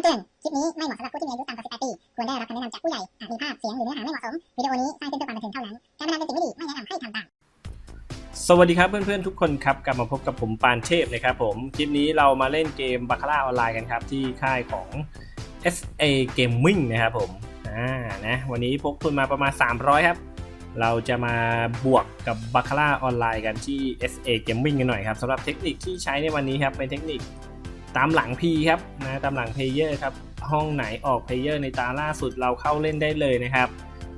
ำเตือน คลิปนี้ไม่เหมาะสำหรับผู้ที่มีอายุต่ำกว่า18ปี ควรได้รับคำแนะนำจากผู้ใหญ่ อาจมีภาพ เสียง หรือเนื้อหาไม่เหมาะสม วิดีโอนี้สร้างขึ้นเพื่อความบันเทิงเท่านั้น การพนันเป็นสิ่งไม่ดี ไม่แนะนำให้ทำตาม สวัสดีครับเพื่อนๆทุกคนครับ กลับมาพบกับผมปานเทพนะครับผม คลิปนี้เรามาเล่นเกมบาคาร่าออนไลน์กันครับที่ค่ายของ SA Gaming นะครับผม อ่า นะ วันนี้พกทุนมาประมาณ 300 ครับ เราจะมาบวกกับบาคาร่าออนไลน์กันที่ SA Gaming กันหน่อยครับสำหรับเทคนิคที่ใช้ในวันนี้ครับเป็นเทคนิค ตามหลัง P ครับนะตามหลังเพลเยอร์ครับห้องไหนออกเพลเยอร์ในตาล่าสุดเราเข้าเล่นได้เลยนะครับ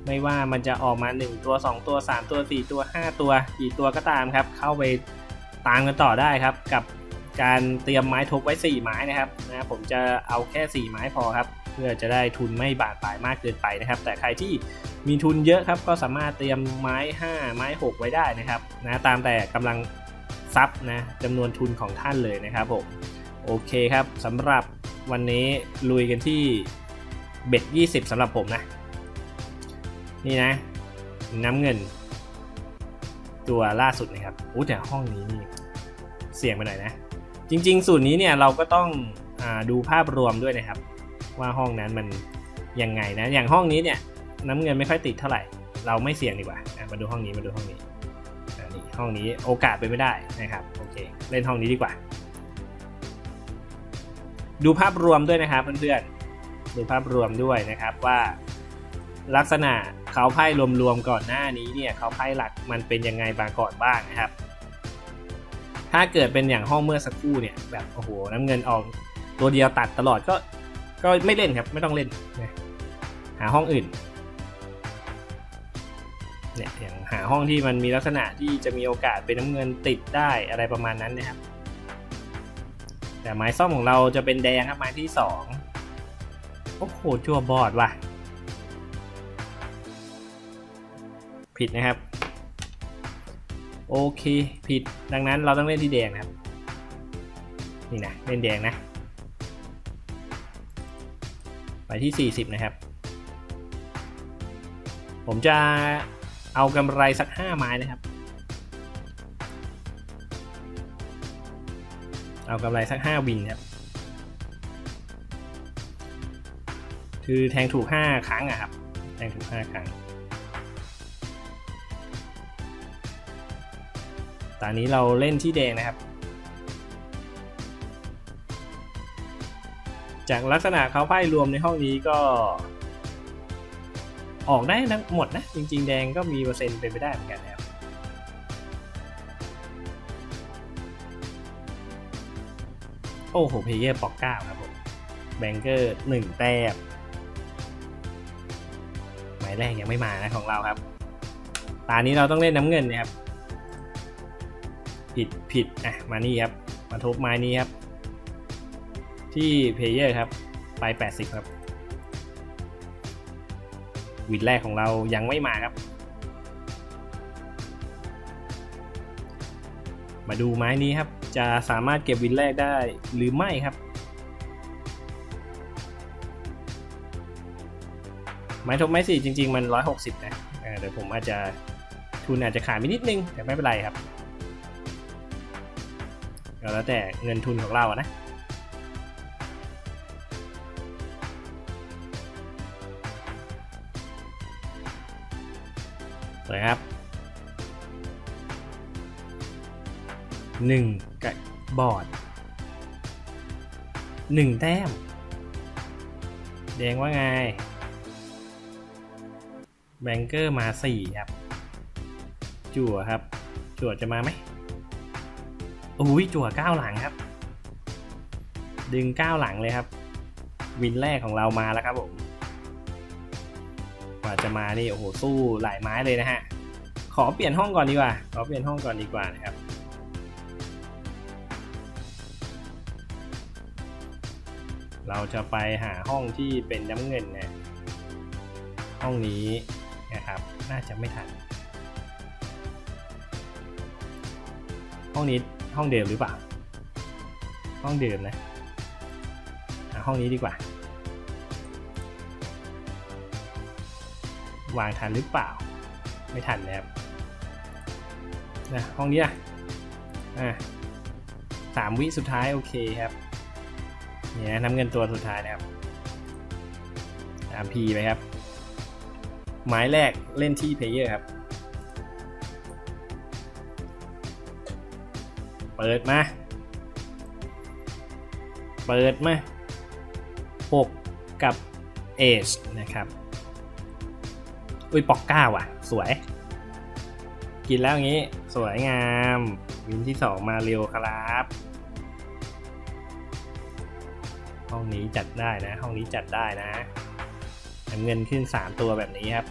ไม่ว่ามันจะออกมา 1 ตัว 2 ตัว 3 ตัว 4 ตัว 5 ตัวกี่ตัวก็ตามครับ เข้าไปตามกันต่อได้ครับ กับการเตรียมไม้ทบไว้ 4 ไม้นะครับนะผมจะเอาแค่ 4 ไม้พอครับ เพื่อจะได้ทุนไม่บาดปลายมากเกินไปนะครับ แต่ใครที่มีทุนเยอะครับ ก็สามารถเตรียมไม้ 5 ไม้ 6 ไว้ได้นะครับนะตามแต่กำลังทรัพย์นะจำนวนทุนของท่านเลยนะครับผม โอเคครับสำหรับวันนี้ลุยกันที่เบ็ด20สำหรับผมนะ นี่นะ น้ำเงิน ตัวล่าสุดนะครับอู้แต่ห้องนี้นี่เสี่ยงไปหน่อยนะ จริง ๆ สูตรนี้เนี่ยเราก็ต้องอดูภาพรวมด้วยนะครับ ว่าห้องนั้นมันยังไงนะ อย่างห้องนี้เนี่ยน้ำเงินไม่ค่อยติดเท่าไหร่ เราไม่เสี่ยงดีกว่ามาดูห้องนี้มาดูห้องนี้นนี้ห้องนี้โอกาสเป็นไม่ได้นะครับโอเค เล่นห้องนี้ดีกว่า ดูภาพรวมด้วยนะครับเพื่อนๆดูภาพรวมด้วยนะครับว่า ลักษณะเขาไพ่รวมๆก่อนหน้านี้เนี่ยเขาไพ่หลักมันเป็นยังไงบางก่อนบ้างนะครับ ถ้าเกิดเป็นอย่างห้องเมื่อสักครู่เนี่ยแบบโอ้โหน้ำเงินออกตัวเดียวตัดตลอดก็ก็ไม่เล่นครับไม่ต้องเล่นนะหาห้องอื่นเนี่ยอย่างหาห้องที่มันมีลักษณะที่จะมีโอกาสเป็นน้ำเงินติดได้อะไรประมาณนั้นนะครับ แต่ไม้ซ่อมของเราจะเป็นแดงครับไม้ที่สองโอ้โหจั่วบอดว่ะ ผิดนะครับ โอเคผิดดังนั้นเราต้องเล่นที่แดงนะครับ นี่นะเล่นแดงนะ ไปที่ 40 นะครับ ผมจะเอากำไรสัก 5 ไม้นะครับ เอากำไรสัก 5 วินครับ คือแทงถูก 5 ครั้งอะครับ แทงถูก 5 ครั้ง ตอนนี้เราเล่นที่แดงนะครับ จากลักษณะเขาไพ่รวมในห้องนี้ก็ ออกได้ทั้งหมดนะ จริง ๆ แดงก็มีเปอร์เซ็นต์เป็นไปได้เหมือนกันนะครับ โอ้โหเพเยอร์ปอกเก้าครับผมแบงเกอร์หนึ่งแต้มหมายแรกยังไม่มานะของเราครับ ตานี้เราต้องเล่นน้ำเงินนะครับ ผิดผิดอะมานี่ครับ มาทุบไม้นี้ครับ ที่เพเยอร์ครับ ไป 80 ครับ วินแรกของเรายังไม่มาครับมาดูไม้นี้ครับ จะสามารถเก็บวินแรกได้หรือไม่ครับ ไม้ทบไม้สี่จริง ๆ มัน 160 นะเออเดี๋ยวผมอาจจะทุนอาจจะขาดไปนิดนึง แต่ไม่เป็นไรครับแล้วแต่เงินทุนของเราอะนะสวยครับ หนึ่งกับบอร์ดหนึ่งแต้ม แดงว่าไง แบงเกอร์มาสี่ครับ จั่วครับ จั่วจะมาไหมอุ้ยจั่วก้าหลังครับ ดึงก้าหลังเลยครับ วินแรกของเรามาแล้วครับผมกว่าจะมานี่โอ้โหสู้หลายไม้เลยนะฮะ ขอเปลี่ยนห้องก่อนดีกว่า ขอเปลี่ยนห้องก่อนดีกว่านะครับ เราจะไปหาห้องที่เป็นน้ำเงินนะห้องนี้นะครับน่าจะไม่ทัน ห้องนี้ห้องเดิมหรือเปล่า ห้องเดิมนะหาห้องนี้ดีกว่า วางทันหรือเปล่า ไม่ทันนะครับนะห้องนี้อะอะสามวิสุดท้ายโอเคครับ เนี่ยน้ำเงินตัวสุดท้ายนะครับตามพีไปครับไม้แรกเล่นที่เพลเยอร์ครับ เปิดมา เปิดมา6กับเอชนะครับ อุ้ยปอกก้าว่ะ สวย กินแล้วงี้ สวยงามวินที่ 2 มาเร็วครับ องนี้จัดได้นะ ห้องนี้จัดได้นะน้ำเงินขึ้น 3 ตัวแบบนี้ครับ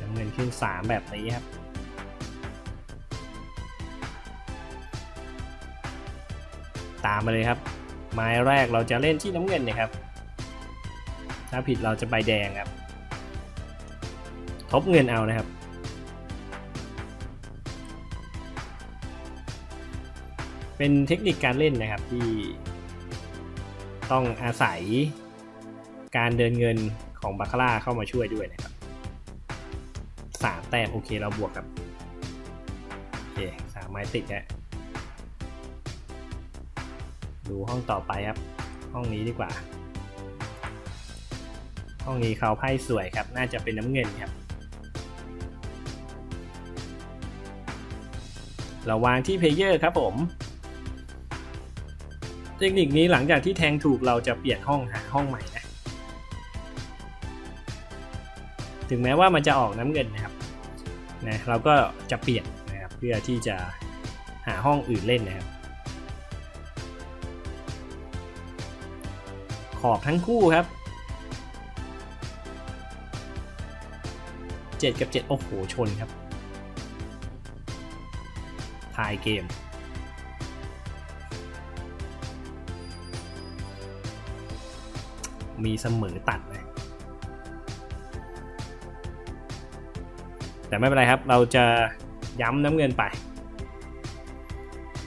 น้ำเงินขึ้น 3 แบบนี้ครับตามมาเลยครับ ไม้แรกเราจะเล่นที่น้ำเงินนะครับ ถ้าผิดเราจะใบแดงครับ ทบเงินเอานะครับ เป็นเทคนิคการเล่นนะครับที่ ต้องอาศัยการเดินเงินของบาคาร่าเข้ามาช่วยด้วยนะครับสามแต้มโอเคเราบวกครับโอเคสามไม้ติดแล้วดูห้องต่อไปครับ ห้องนี้ดีกว่า ห้องนี้เขาไพ่สวยครับ น่าจะเป็นน้ำเงินครับ เราวางที่เพลเยอร์ครับผม เทคนิคนี้หลังจากที่แทงถูกเราจะเปลี่ยนห้องหาห้องใหม่นะ ถึงแม้ว่ามันจะออกน้ำเงินนะครับนะเราก็จะเปลี่ยนนะครับเพื่อที่จะหาห้องอื่นเล่นนะครับ ขอบทั้งคู่ครับ 7 กับ 7 โอ้โห ชนครับทายเกม มีเสมอตัดนะแต่ไม่เป็นไรครับ เราจะย้ำน้ำเงินไป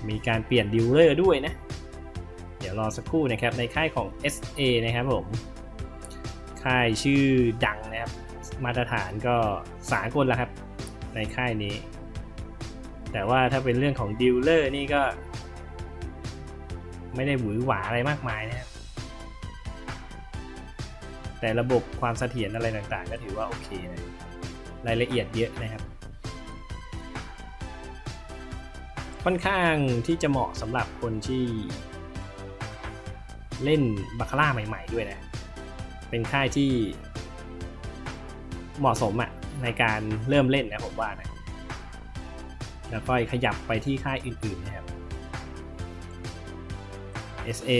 มีการเปลี่ยนดิวเลอร์ด้วยนะ เดี๋ยวรอสักครู่นะครับ ในค่ายของ SA นะครับผม ค่ายชื่อดังนะครับ มาตรฐานก็สากลแล้วครับ ในค่ายนี้ แต่ว่าถ้าเป็นเรื่องของดิวเลอร์นี่ก็ ไม่ได้หวือหวาอะไรมากมายนะครับ แต่ระบบความเสถียรอะไรต่างๆ ก็ถือว่าโอเคนะรายละเอียดเยอะนะครับ ค่อนข้างที่จะเหมาะสำหรับคนที่เล่นบาคาร่าใหม่ ๆ ด้วยนะ เป็นค่ายที่เหมาะสมอะในการเริ่มเล่นนะผมว่านะ แล้วก็ขยับไปที่ค่ายอื่นๆนะครับ SA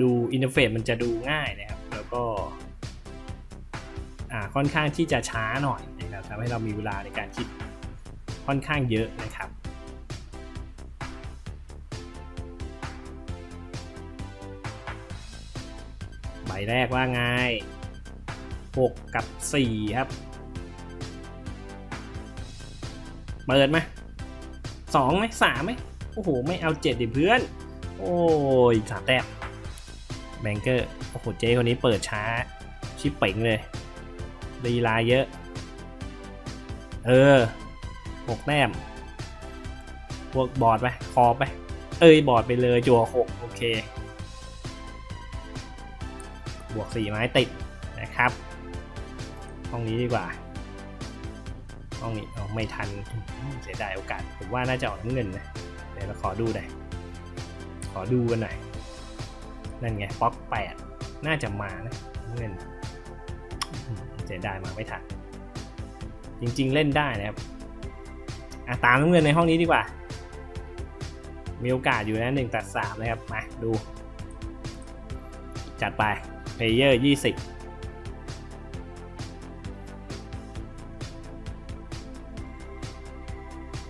ดูอินเทอร์เฟซมันจะดูง่ายนะครับ ก็ค่อนข้างที่จะช้าหน่อยนะครับทำให้เรามีเวลาในการคิดค่อนข้างเยอะนะครับ ใบแรกว่าไง 6 กับ 4 ครับ เปิดไหมสองไหมสามไหมโอ้โห ไม่เอาเจ็ดดิเพื่อน โอ้ยสามแต้ม แบงเกอร์ โอ้โห เจ๊คนนี้เปิดช้า ชิปเป่งเลยลีลาเยอะ เออหกแต้มพวกบอร์ดไปคอไป เอ้ย บอร์ดไปเลย จัวหกโอเค บวกสี่ไม้ติดนะครับ ห้องนี้ดีกว่า ห้องนี้เอาไม่ทัน เสียดายโอกาส ผมว่าน่าจะออกน้ำเงินนะ เดี๋ยวเราขอดูหน่อย ขอดูกันหน่อย นั่นไงป๊อกแปดน่าจะมานะเงินอืมเสียดายมาไม่ทันจริงๆเล่นได้นะครับอะตามน้ำเงินในห้องนี้ดีกว่า มีโอกาสอยู่นะหนึ่งตัดสามนะครับ มาดู จัดไปเพลเยอร์ยี่สิบ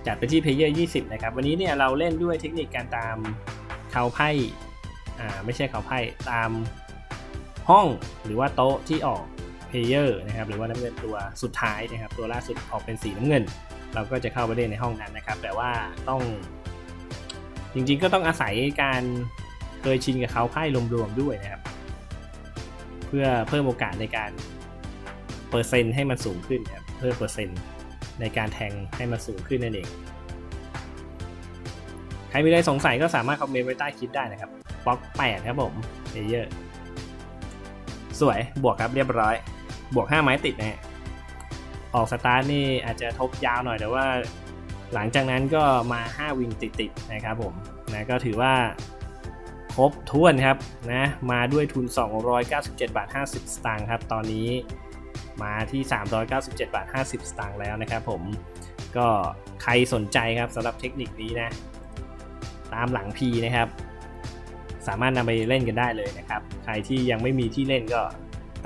จัดไปที่เพลเยอร์20นะครับ วันนี้เนี่ยเราเล่นด้วยเทคนิคการตามเขาไพ่ อ่าไม่ใช่เขาไพ่ตามห้องหรือว่าโต๊ะที่ออกเพลเยอร์นะครับหรือว่าน้ำเงินตัวสุดท้ายนะครับ ตัวล่าสุดออกเป็นสีน้ำเงิน เราก็จะเข้าไปเล่นในห้องนั้นนะครับ แต่ว่าต้อง จริงๆก็ต้องอาศัยการเคยชินกับเขาไพ่รวมๆด้วยนะครับ เพื่อเพิ่มโอกาสในการเปอร์เซ็นต์ให้มันสูงขึ้นครับเพิ่มเปอร์เซ็นต์ในการแทงให้มันสูงขึ้นนั่นเองใครมีอะไรสงสัยก็สามารถคอมเมนต์ไว้ใต้คลิปได้นะครับ บล็อก8ครับผมเพเยอร์สวยบวกครับเรียบร้อย บวก 5 ไม้ติดนะฮะออกสตาร์ทนี่อาจจะทบยาวหน่อยแต่ว่า หลังจากนั้นก็มา 5 วินติดๆนะครับผมนะก็ถือว่าครบถ้วนครับนะมาด้วยทุน 297 บาท 50 สตางค์ครับ ตอนนี้มาที่ 397 บาท 50 สตางค์แล้วนะครับผมก็ใครสนใจครับสำหรับเทคนิคนี้นะ ตามหลัง P นะครับ สามารถนำไปเล่นกันได้เลยนะครับ ใครที่ยังไม่มีที่เล่นก็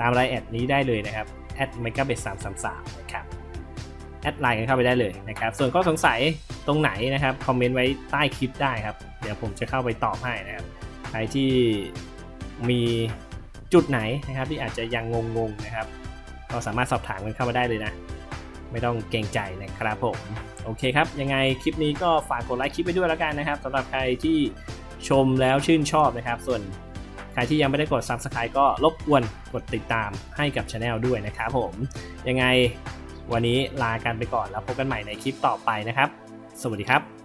ตามรายแอดนี้ได้เลยนะครับแอด m e g a b e t 333นะครับแอดไลน์กันเข้าไปได้เลยนะครับ ส่วนข้อสงสัยตรงไหนนะครับ คอมเมนต์ไว้ใต้คลิปได้ครับ เดี๋ยวผมจะเข้าไปตอบให้นะครับ ใครที่มีจุดไหนนะครับ ที่อาจจะยังงงๆนะครับ ก็สามารถสอบถามกันเข้ามาได้เลยนะ ไม่ต้องเกรงใจนะครับผม โอเคครับ ยังไงคลิปนี้ก็ฝากกดไลค์คลิปไปด้วยแล้วกันนะครับสำหรับใครที่ ชมแล้วชื่นชอบนะครับ ส่วนใครที่ยังไม่ได้กด Subscribe ก็รบกวนกดติดตามให้กับช anel ด้วยนะครับผม ยังไงวันนี้ลากันไปก่อนแล้วพบกันใหม่ในคลิปต่อไปนะครับ สวัสดีครับ